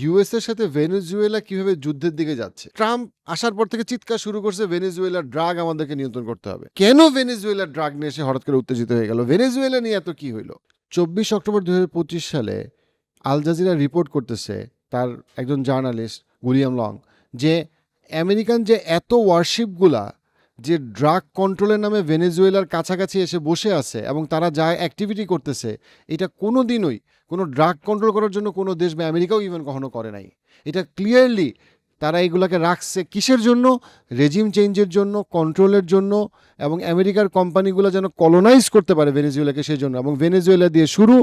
US এর সাথে Venezuela কীভাবে যুদ্ধের দিকে যাচ্ছে? ট্রাম্প আসার পর থেকে চিৎকার শুরু করছে, ভেনেজুয়েলার ড্রাগ আমাদেরকে নিয়ন্ত্রণ করতে হবে। কেন ভেনেজুয়েলার ড্রাগ নিয়ে এসে হঠাৎ করে উত্তেজিত হয়ে গেল? ভেনেজুয়েলা নিয়ে এত কি হইল? চব্বিশ অক্টোবর দুই হাজার পঁচিশ সালে আল জাজিরা রিপোর্ট করতেছে তার একজন জার্নালিস্ট উইলিয়াম লং, যে আমেরিকান যে এত ওয়ারশিপগুলা যে ড্রাগ কন্ট্রোলের নামে ভেনেজুয়েলার কাছাকাছি এসে বসে আছে এবং তারা যা অ্যাক্টিভিটি করতেছে, এটা কোনো দিনই কোনো ড্রাগ কন্ট্রোল করার জন্য কোনো দেশ বা আমেরিকাও ইভেন কখনো করে নাই। এটা ক্লিয়ারলি তারা এগুলাকে রাখছে কিসের জন্য? রেজিম চেঞ্জের জন্য, কন্ট্রোলের জন্য এবং আমেরিকার কোম্পানিগুলো যেন কলোনাইজ করতে পারে ভেনেজুয়েলাকে সেই জন্য এবং ভেনেজুয়েলা দিয়ে শুরু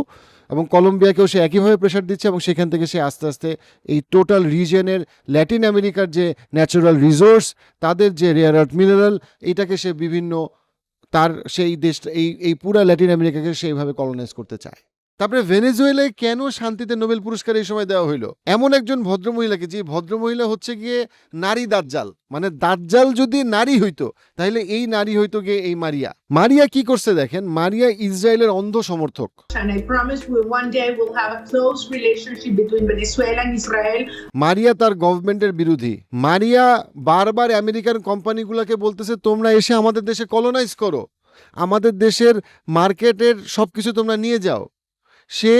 এবং কলম্বিয়াকেও সে একইভাবে প্রেশার দিচ্ছে এবং সেখান থেকে সে আস্তে আস্তে এই টোটাল রিজিয়নের ল্যাটিন আমেরিকার যে ন্যাচারাল রিসোর্স তাদের যে রেয়ার আর্থ মিনারেল এইটাকে সে বিভিন্ন তার সেই দেশটা এই এই পুরা ল্যাটিন আমেরিকাকে সেইভাবে কলোনাইজ করতে চায়। তারপরে ভেনেজুয়েলায় কেন শান্তিতে নোবেল পুরস্কার এই সময় দেওয়া হইল? এমন একজন ভদ্রমহিলাকে যে ভদ্রমহিলা হচ্ছে গিয়ে নারী দাজ্জাল। মানে দাজ্জাল যদি নারী হইতো তাহলে এই নারী হইতো গিয়ে এই মারিয়া। মারিয়া কি করছে দেখেন? মারিয়া ইসরায়েলের অন্ধ সমর্থক. মারিয়া তার গভর্নমেন্টের বিরোধী। মারিয়া বারবার আমেরিকান কোম্পানিগুলোকে বলতেছে তোমরা এসে আমাদের দেশে কলোনাইজ করো। আমাদের দেশের মার্কেটের সব কিছু তোমরা নিয়ে যাও। সে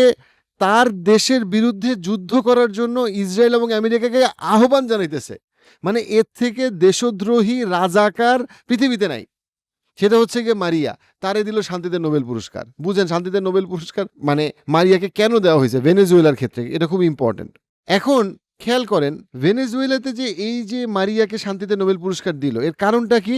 তার দেশের বিরুদ্ধে যুদ্ধ করার জন্য ইসরায়েল এবং আমেরিকাকে আহ্বান জানাইতেছে। মানে এর থেকে দেশদ্রোহী রাজাকার পৃথিবীতে নাই। সেটা হচ্ছে গিয়ে মারিয়া। তারে দিল শান্তিতে নোবেল পুরস্কার। বুঝেন, শান্তিতে নোবেল পুরস্কার মানে মারিয়াকে কেন দেওয়া হয়েছে? ভেনেজুয়েলার ক্ষেত্রে। এটা খুব ইম্পর্টেন্ট এখন খেয়াল করেন, ভেনেজুয়েলাতে যে এই যে মারিয়াকে শান্তিতে নোবেল পুরস্কার দিল, এর কারণটা কি?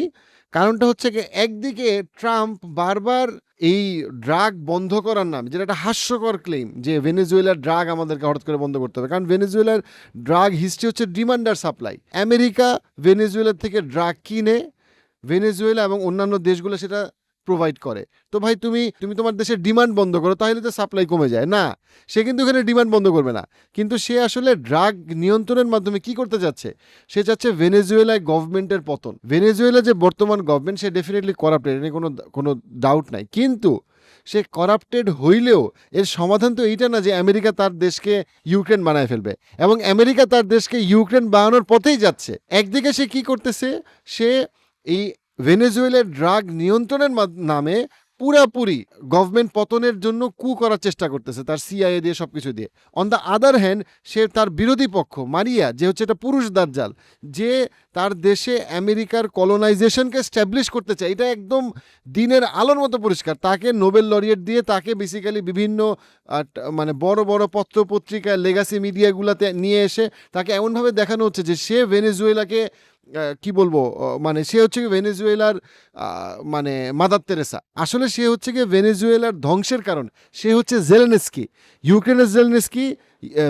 কারণটা হচ্ছে কি, একদিকে ট্রাম্প বারবার এই ড্রাগ বন্ধ করার নাম, যেটা একটা হাস্যকর ক্লেম যে ভেনেজুয়েলার ড্রাগ আমাদেরকে হঠাৎ করে বন্ধ করতে হবে। কারণ ভেনেজুয়েলার ড্রাগ হিস্ট্রি হচ্ছে ডিমান্ডার সাপ্লাই। আমেরিকা ভেনেজুয়েলার থেকে ড্রাগ কিনে, ভেনেজুয়েলা এবং অন্যান্য দেশগুলো সেটা প্রোভাইড করে। তো ভাই, তুমি তুমি তোমার দেশের ডিমান্ড বন্ধ করো, তাহলে তো সাপ্লাই কমে যায়। না, সে কিন্তু এখানে ডিমান্ড বন্ধ করবে না। কিন্তু সে আসলে ড্রাগ নিয়ন্ত্রণের মাধ্যমে কি করতে যাচ্ছে সে চাচ্ছে ভেনেজুয়েলায় গভর্নমেন্টের পতন। ভেনেজুয়েলা যে বর্তমান গভর্নমেন্ট সে ডেফিনেটলি করাপ্টেড এনে কোনো কোনো ডাউট নাই। কিন্তু সে করাপ্টেড হইলেও এর সমাধান তো এইটা না যে আমেরিকা তার দেশকে ইউক্রেন বানায় ফেলবে। এবং আমেরিকা তার দেশকে ইউক্রেন বানানোর পথেই যাচ্ছে। একদিকে সে কি করতেছে? সে এই ভেনেজুয়েলার ড্রাগ নিয়ন্ত্রণের নামে পুরাপুরি গভর্নমেন্ট পতনের জন্য কু করার চেষ্টা করতেছে তার সিআইএ দিয়ে সব কিছু দিয়ে। অন দ্য আদার হ্যান্ড সে তার বিরোধী পক্ষ, মারিয়া, যে হচ্ছে এটা পুরুষ দাজ্জাল, যে তার দেশে আমেরিকার কলোনাইজেশনকে স্ট্যাবলিশ করতে চায়, এটা একদম দিনের আলোর মতো পরিষ্কার। তাকে নোবেল লরিয়েট দিয়ে তাকে বেসিক্যালি বিভিন্ন মানে বড় বড় পত্র পত্রিকা লেগাসি মিডিয়াগুলোতে নিয়ে এসে তাকে এমনভাবে দেখানো হচ্ছে যে সে ভেনেজুয়েলাকে কি বলব? মানে সে হচ্ছে কি ভেনেজুয়েলার মানে মাদার তেরেসা আসলে সে হচ্ছে কি ভেনেজুয়েলার ধ্বংসের কারণ। সে হচ্ছে জেলেনেস্কি। ইউক্রেনের জেলেনেস্কি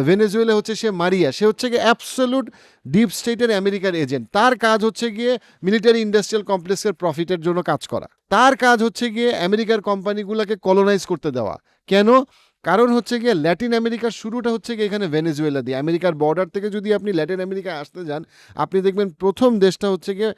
ভেনেজুয়েলা হচ্ছে সে মারিয়া। সে হচ্ছে গিয়ে অ্যাবসোলুট ডিপ স্টেটের আমেরিকার এজেন্ট তার কাজ হচ্ছে গিয়ে মিলিটারি ইন্ডাস্ট্রিয়াল কমপ্লেক্সের প্রফিটের জন্য কাজ করা। তার কাজ হচ্ছে গিয়ে আমেরিকার কোম্পানিগুলোকে কলোনাইজ করতে দেওয়া। কেন? কারণ হচ্ছে গিয়ে ল্যাটিন আমেরিকার শুরুটা হচ্ছে গিয়ে এখানে ভেনেজুয়েলা দিয়ে। আমেরিকার বর্ডার থেকে যদি আপনি ল্যাটিন আমেরিকায় আসতে যান, আপনি দেখবেন প্রথম দেশটা হচ্ছে গিয়ে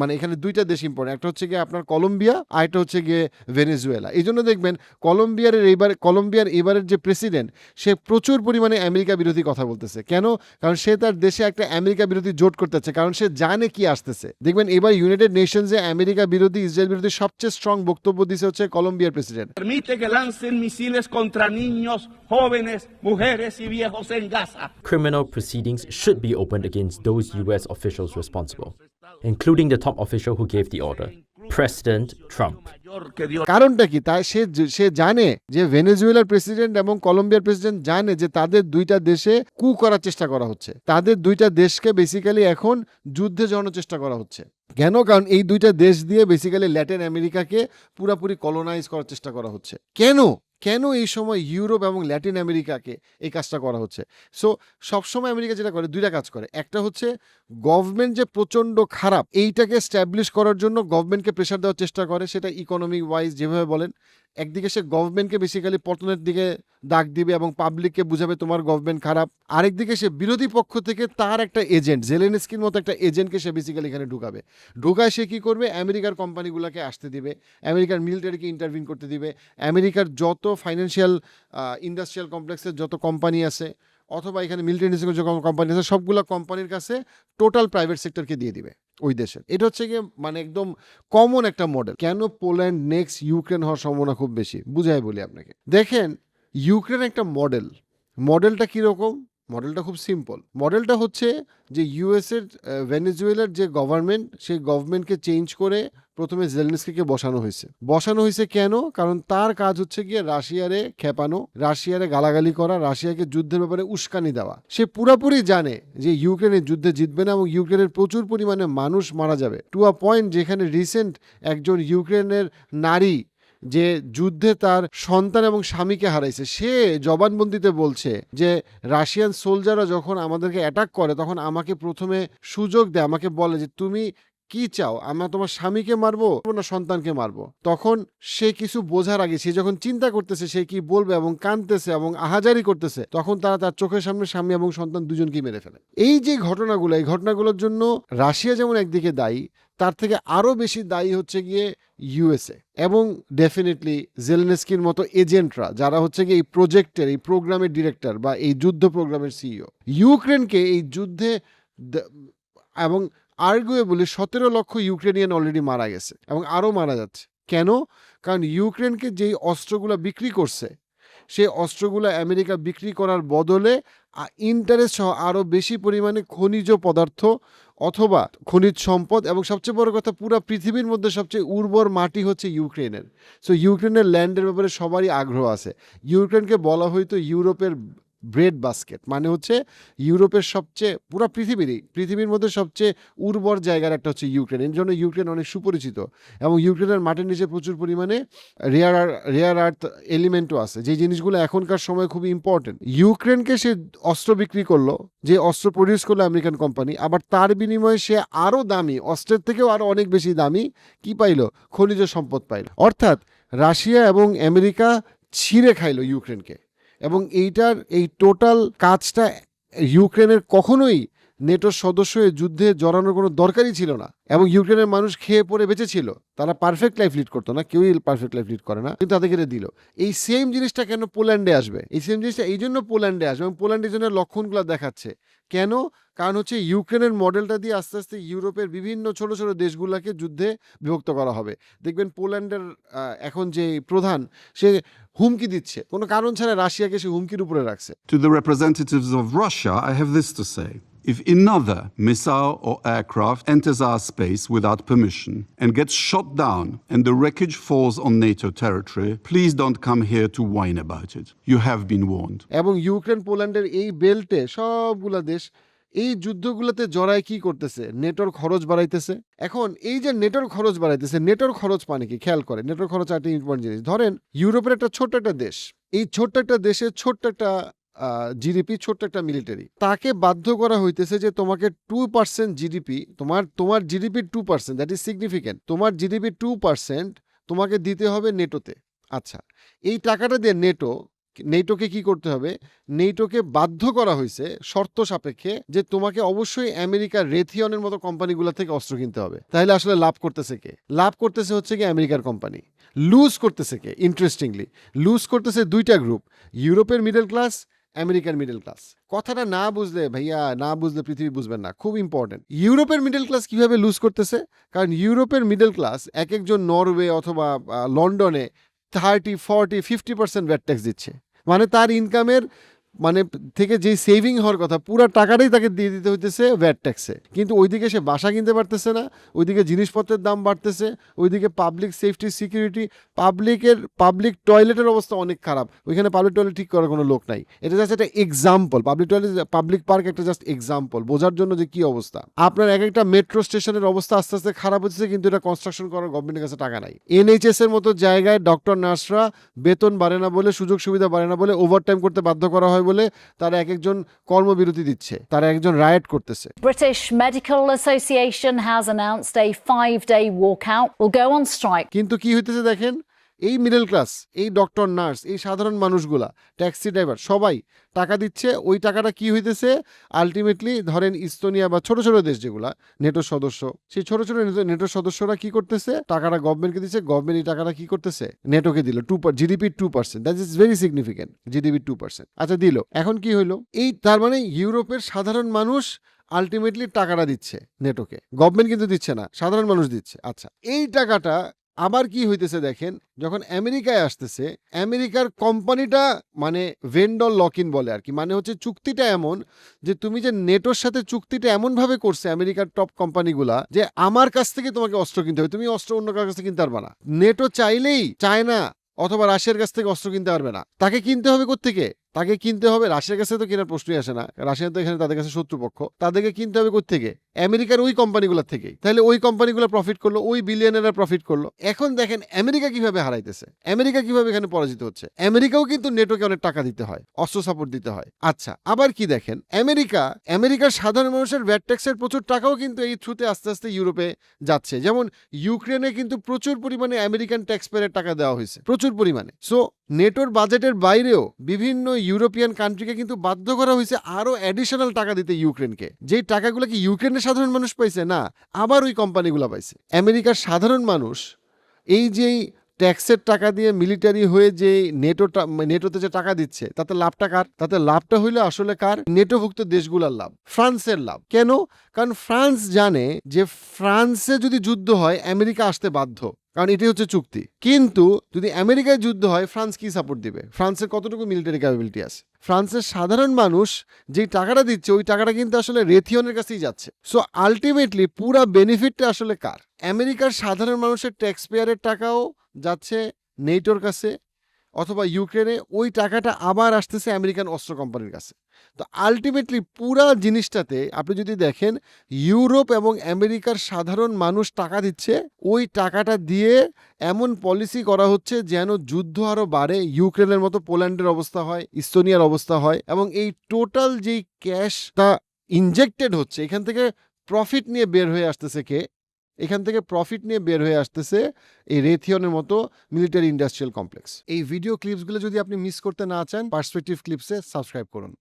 মানে এখানে দুইটা দেশ ইম্পর্টেন্ট একটা হচ্ছে গিয়ে আপনার কলম্বিয়া, আর একটা হচ্ছে গিয়ে ভেনেজুয়েলা। এই জন্য দেখবেন কলম্বিয়ার এইবার কলম্বিয়ার এবারের যে প্রেসিডেন্ট সে প্রচুর পরিমাণে আমেরিকা বিরোধী কথা বলতেছে। কেন? কারণ সে তার দেশে একটা আমেরিকা বিরোধী জোট করতেছে কারণ সে জানে কি আসতেছে। দেখবেন এবার ইউনাইটেড নেশনসে আমেরিকা বিরোধী, ইসরায়েল বিরোধী সবচেয়ে স্ট্রং বক্তব্য দিছে হচ্ছে কলম্বিয়ার president niños, jóvenes, mujeres y viejos en Gaza. criminal proceedings should be opened against those U.S. officials responsible, including the top official who gave the order, President Trump. কারণটা কি তাই সে সে জানে যে ভেনেজুয়েলার প্রেসিডেন্ট এবং কলম্বিয়ার প্রেসিডেন্ট জানে যে তাদের দুইটা দেশে কু করার চেষ্টা করা হচ্ছে তাদের দুইটা দেশকে বেসিক্যালি এখন যুদ্ধে জড়ানোর চেষ্টা করা হচ্ছে কেন কারণ এই দুইটা দেশ দিয়ে বেসিক্যালি ল্যাটিন আমেরিকাকে পুরাপুরি কলোনাইজ করার চেষ্টা করা হচ্ছে কেন কেন এই সময় ইউরোপ এবং ল্যাটিন আমেরিকাকে এই কাজটা করা হচ্ছে? সো সবসময় আমেরিকা যেটা করে, দুইটা কাজ করে। একটা হচ্ছে গভর্নমেন্ট যে প্রচণ্ড খারাপ, এইটাকে স্ট্যাবলিশ করার জন্য গভর্নমেন্টকে প্রেশার দেওয়ার চেষ্টা করে, সেটা ইকোনমিক ওয়াইজ যেভাবে বলেন। একদিকে সে গভর্নমেন্টকে বেসিক্যালি পতনের দিকে ডাক দিবে এবং পাবলিককে বুঝাবে তোমার গভর্নমেন্ট খারাপ। আরেকদিকে সে বিরোধী পক্ষ থেকে তার একটা এজেন্ট জেলেনস্কির মতো একটা এজেন্টকে সে বেসিক্যালি এখানে ঢুকাবে। ঢুকায় সে কী করবে? আমেরিকার কোম্পানিগুলোকে আসতে দিবে, আমেরিকার মিলিটারিকে ইন্টারভিউ করতে দিবে, আমেরিকার যত ফাইন্যান্সিয়াল ইন্ডাস্ট্রিয়াল কমপ্লেক্সের যত কোম্পানি আছে, অথবা এখানে মিলিটারি যে কোম্পানি আছে, সবগুলো কোম্পানির কাছে টোটাল প্রাইভেট সেক্টরকে দিয়ে দিবে ওই দেশের। এটা হচ্ছে গিয়ে মানে একদম কমন একটা মডেল কেন পোল্যান্ড নেক্সট ইউক্রেন হওয়ার সম্ভাবনা খুব বেশি? বুঝাই বলি আপনাকে। দেখেন ইউক্রেন একটা মডেল মডেলটা কীরকম? মডেলটা খুব সিম্পল মডেলটা হচ্ছে যে ইউএসের ভেনেজুয়েলার যে গভর্নমেন্ট সেই গভর্নমেন্টকে চেঞ্জ করে প্রথমে জেলেনস্কিকে বসানো হয়েছে। বসানো হয়েছে কেন? কারণ তার কাজ হচ্ছে গিয়ে রাশিয়ারে খেপানো, রাশিয়ারে গালাগালি করা, রাশিয়াকে যুদ্ধের ব্যাপারে উস্কানি দেওয়া। সে পুরোপুরি জানে যে ইউক্রেনের যুদ্ধে জিতবে না এবং ইউক্রেনের প্রচুর পরিমাণে মানুষ মারা যাবে। টু আ পয়েন্ট যেখানে রিসেন্ট একজন ইউক্রেনের নারী যে যুদ্ধে তার সন্তান এবং স্বামীকে হারাইছে, সে জবানবন্দিতে বলছে যে রাশিয়ান সোলজাররা যখন আমাদেরকে অ্যাটাক করে, তখন আমাকে প্রথমে সুযোগ দেয়, আমাকে বলে যে, তুমি কি চাও? আমরা তোমার স্বামীকে মারবো না সন্তানকে মারবো? তখন সে কিছু বোঝার আগে, সে যখন চিন্তা করতেছে, সে কি বলবে এবং কাঁদতেছে এবং আহাজারি করতেছে, তখন তারা তার চোখের সামনে স্বামী এবং সন্তান দুজনকে মেরে ফেলে। এই যে ঘটনাগুলো, এই ঘটনাগুলোর জন্য রাশিয়া যেমন একদিকে দায়ী, তার থেকে আরও বেশি দায়ী হচ্ছে গিয়ে ইউএসএ এবং ডেফিনেটলি জেলেনস্কির মতো এজেন্টরা, যারা হচ্ছে গিয়ে এই প্রজেক্টের, এই প্রোগ্রামের ডিরেক্টর বা এই যুদ্ধ প্রোগ্রামের সিইও। ইউক্রেনকে এই যুদ্ধে এবং আর্গুয়েবলি সতেরো লক্ষ ইউক্রেনিয়ান অলরেডি মারা গেছে এবং আরও মারা যাচ্ছে। কেন? কারণ ইউক্রেনকে যেই অস্ত্রগুলো বিক্রি করছে, সেই অস্ত্রগুলো আমেরিকা বিক্রি করার বদলে ইন্টারেস্ট সহ আরও বেশি পরিমাণে খনিজ পদার্থ অথবা খনিজ সম্পদ এবং সবচেয়ে বড় কথা পুরো পৃথিবীর মধ্যে সবচেয়ে উর্বর মাটি হচ্ছে ইউক্রেনের। সো ইউক্রেনের ল্যান্ডের ব্যাপারে সবারই আগ্রহ আছে। ইউক্রেনকে বলা হয়তো ইউরোপের ব্রেড বাস্কেট মানে হচ্ছে ইউরোপের সবচেয়ে, পুরো পৃথিবীরই, পৃথিবীর মধ্যে সবচেয়ে উর্বর জায়গার একটা হচ্ছে ইউক্রেন। এর জন্য ইউক্রেন অনেক সুপরিচিত এবং ইউক্রেনের মাটির নিচে প্রচুর পরিমাণে রেয়ার রেয়ার আর্থ এলিমেন্টও আছে। যে জিনিসগুলো এখনকার সময় খুবই ইম্পর্টেন্ট ইউক্রেনকে সে অস্ত্র বিক্রি করল, যে অস্ত্র প্রডিউস করল আমেরিকান কোম্পানি আবার তার বিনিময়ে সে আরও দামি, অস্ত্রের থেকেও আরও অনেক বেশি দামি কি পাইলো? খনিজ সম্পদ পাইল। অর্থাৎ রাশিয়া এবং আমেরিকা ছিঁড়ে খাইলো ইউক্রেনকে। এবং এইটার এই টোটাল কাজটা ইউক্রেনের কখনোই নেটোর সদস্য হয়ে যুদ্ধে জড়ানোর কোনো দরকারই ছিল না এবং ইউক্রেনের মানুষ খেয়ে পড়ে বেঁচেছিল। তারা পারফেক্ট লাইফ লিড করতো না কেউই পারফেক্ট লাইফ লিড করে না কিন্তু তাদেরকে এটা দিল। এই সেম জিনিসটা কেন পোল্যান্ডে আসবে? এই সেম জিনিসটা এই জন্য পোল্যান্ডে আসবে এবং পোল্যান্ডের জন্য লক্ষণগুলো দেখাচ্ছে। কেন? কারণ হচ্ছে ইউক্রেনের মডেলটা দিয়ে আস্তে আস্তে ইউরোপের বিভিন্ন ছোট ছোট দেশগুলোকে যুদ্ধে বিভক্ত করা হবে। দেখবেন পোল্যান্ডের এখন যে প্রধান সে হুমকি দিচ্ছে। কোনো কারণ ছাড়া রাশিয়াকে সে হুমকির উপরে রাখছে। To the representatives of Russia, I have this to say. If another missile or aircraft enters our space without permission and gets shot down and the wreckage falls on NATO territory, please don't come here to whine about it. You have been warned. এবং Ukraine পোল্যান্ডের এই বেল্টে সবগুলা দেশ এই যুদ্ধগুলোতে জড়ায় কি করতেছে নেটোর খরচ বাড়াইতেছে এখন এই যে নেটোর খরচ বাড়াইতেছে নেটোর খরচ মানে কি খেয়াল করে নেটোর খরচ একটা ইম্পর্টেন্ট জিনিস ধরেন ইউরোপের একটা ছোট্ট একটা দেশ এই ছোট্ট একটা দেশে ছোট্ট একটা জিডিপি ছোট্ট একটা মিলিটারি তাকে বাধ্য করা হইতেছে যে তোমাকে টু পার্সেন্ট জিডিপি তোমার তোমার GDP two percent that is significant তোমার জিডিপি টু পার্সেন্ট তোমাকে দিতে হবে নেটোতে। আচ্ছা এই টাকাটা দিয়ে নেটো, নেটোকে কি করতে হবে? নেটোকে বাধ্য করা হয়েছে শর্ত সাপেক্ষে যে তোমাকে অবশ্যই আমেরিকার রেথিয়নের মতো কোম্পানিগুলো থেকে অস্ত্র কিনতে হবে। তাহলে আসলে লাভ করতেছে কে? লাভ করতেছে হচ্ছে কি আমেরিকার কোম্পানি। লুজ করতেছে কে? ইন্টারেস্টিংলি লুজ করতেছে দুইটা গ্রুপ ইউরোপের middle class American middle class কথাটা না বুঝলে ভাইয়া, না বুঝলে পৃথিবী বুঝবেন না। খুব ইম্পর্টেন্ট ইউরোপের মিডল ক্লাস কীভাবে লুজ করতেছে? কারণ ইউরোপের মিডল ক্লাস এক একজন নরওয়ে অথবা লন্ডনে thirty forty fifty percent VAT tax দিচ্ছে। মানে তার ইনকামের মানে থেকে যে সেভিং হওয়ার কথা, পুরো টাকাটাই তাকে দিয়ে দিতে হইতেছে ভ্যাট ট্যাক্সে কিন্তু ওইদিকে সে বাসা কিনতে পারতেছে না, ওইদিকে জিনিসপত্রের দাম বাড়তেছে, ওইদিকে পাবলিক সেফটি সিকিউরিটি পাবলিকের পাবলিক টয়লেটের অবস্থা অনেক খারাপ। ওইখানে পাবলিক টয়লেট ঠিক করার কোনো লোক নাই। এটা জাস্ট একটা example public toilet public park একটা জাস্ট এক্সাম্পল বোঝার জন্য যে কি অবস্থা। আপনার এক একটা মেট্রো স্টেশনের অবস্থা আস্তে আস্তে খারাপ হচ্ছে কিন্তু এটা কনস্ট্রাকশন করার গভর্নমেন্টের কাছে টাকা নাই। এনএইচএস এর মতো জায়গায় ডক্টর নার্সরা বেতন বাড়ে না বলে, সুযোগ সুবিধা বাড়ে না বলে ওভারটাইম করতে বাধ্য করা হয়। হয় বলে তার এক একজন কর্মবিরতি দিচ্ছে তার একজন রায়ট করতেছে। British medical association has announced a five day walk will go on strike কিন্তু কি হইতেছে দেখেন? এই মিডল ক্লাস এই ডক্টর নার্স এই সাধারণ মানুষগুলা ট্যাক্সি ড্রাইভার সবাই টাকা দিচ্ছে, ওই টাকাটা কি হইতেছে? আলটিমেটলি ধরেন ইস্তোনিয়া বা ছোট ছোট দেশ যেগুলা নেটোর সদস্য, সেই ছোট ছোট নেটোর সদস্যরা কি করতেছে? টাকাটা গভর্নমেন্টকে দিচ্ছে গভর্নমেন্ট এই টাকাটা কি করতেছে? নেটোকে দিল টু জিডিপির two percent that is very significant GDP two percent আচ্ছা দিল, এখন কি হইল? এই তার মানে ইউরোপের সাধারণ মানুষ আলটিমেটলি টাকাটা দিচ্ছে নেটোকে গভর্নমেন্ট কিন্তু দিচ্ছে না, সাধারণ মানুষ দিচ্ছে। আচ্ছা এই টাকাটা আবার কি হইতেছে দেখেন, যখন আমেরিকায় আসতেছে, আমেরিকার কোম্পানিটা মানে ভেন্ডর লক ইন বলে আর কি মানে হচ্ছে চুক্তিটা এমন যে তুমি যে নেটোর সাথে চুক্তিটা এমন ভাবে করছে আমেরিকার টপ কোম্পানিগুলা যে আমার কাছ থেকে তোমাকে অস্ত্র কিনতে হবে। তুমি অস্ত্র অন্য কারোর কাছ কিনতে পারবে না। নেটো চাইলেই চায়না অথবা রাশিয়ার কাছ থেকে অস্ত্র কিনতে পারবে না। তাকে কিনতে হবে কোত্থেকে? তাকে কিনতে হবে? রাশিয়ার কাছে তো কেনার প্রশ্নই আসে না। রাশিয়া তো এখানে তাদের কাছে শত্রুপক্ষ। তাদেরকে কিনতে হবে কোত্থেকে? আমেরিকার ওই কোম্পানিগুলোর থেকেই। তাহলে ওই কোম্পানিগুলো প্রফিট করল, ওই বিলিয়নেরা প্রফিট করল। এখন দেখেন, আমেরিকা কীভাবে হারাইতেছে? আমেরিকা কীভাবে এখানে পরাজিত হচ্ছে? আমেরিকাও কিন্তু নেটোকে অনেক টাকা দিতে হয়, অস্ত্র সাপোর্ট দিতে হয়। আচ্ছা আবার কি দেখেন? আমেরিকা, আমেরিকার সাধারণ মানুষের ভ্যাট ট্যাক্সের প্রচুর টাকাও কিন্তু এই থ্রুতে আস্তে আস্তে ইউরোপে যাচ্ছে। যেমন, ইউক্রেনে কিন্তু প্রচুর পরিমাণে আমেরিকান ট্যাক্স পেয়ারের টাকা দেওয়া হয়েছে। প্রচুর পরিমাণে। সো নেটোর বাজেটের বাইরেও বিভিন্ন ইউরোপিয়ান কান্ট্রিকে কিন্তু বাধ্য করা হয়েছে আরও অ্যাডিশনাল টাকা দিতে ইউক্রেনকে। যেই টাকাগুলো কি ইউক্রেনের সাধারণ মানুষ পাইছে? না, আবার ওই কোম্পানিগুলো পাইছে। আমেরিকার সাধারণ মানুষ এই যেই ট্যাক্সের টাকা দিয়ে মিলিটারি হয়ে যে নেটো নেটোতে যে টাকা দিচ্ছে, তাতে লাভটা কার? তাতে লাভটা হইলে আসলে কার? নেটোভুক্ত দেশগুলোর লাভ, ফ্রান্সের লাভ। কেন? কারণ ফ্রান্স জানে যে ফ্রান্সে যদি যুদ্ধ হয়, আমেরিকা আসতে বাধ্য। কারণ এটি হচ্ছে চুক্তি। কিন্তু যদি আমেরিকায় যুদ্ধ হয়, ফ্রান্স কি সাপোর্ট দিবে? ফ্রান্সের কতটুকু মিলিটারি ক্যাপাবিলিটি আছে? ফ্রান্সের সাধারণ মানুষ যেই টাকাটা দিচ্ছে, ওই টাকাটা কিন্তু আসলে রেথিয়নের কাছেই যাচ্ছে। সো আলটিমেটলি পুরা বেনিফিটটা আসলে কার? আমেরিকার সাধারণ মানুষের ট্যাক্স পেয়ারের টাকাও যাচ্ছে নেটোর কাছে, অথবা ইউক্রেনে ওই টাকাটা আবার আসতেছে আমেরিকান অস্ত্র কোম্পানির কাছে। তো আলটিমেটলি পুরা জিনিসটাতে আপনি যদি দেখেন, ইউরোপ এবং আমেরিকার সাধারণ মানুষ টাকা দিচ্ছে, ওই টাকাটা দিয়ে এমন পলিসি করা হচ্ছে যেন যুদ্ধ আরও বাড়ে, ইউক্রেনের মতো পোল্যান্ডের অবস্থা হয়, ইস্তোনিয়ার অবস্থা হয় এবং এই টোটাল যেই ক্যাশটা ইনজেক্টেড হচ্ছে, এখান থেকে প্রফিট নিয়ে বের হয়ে আসতেছে কে? এখান থেকে প্রফিট নিয়ে বের হয়ে আসতেছে এই রেথিয়নের মতো মিলিটারি ইন্ডাস্ট্রিয়াল কমপ্লেক্স এই ভিডিও ক্লিপসগুলো যদি আপনি মিস করতে না চান পার্সপেক্টিভ ক্লিপসে সাবস্ক্রাইব করুন।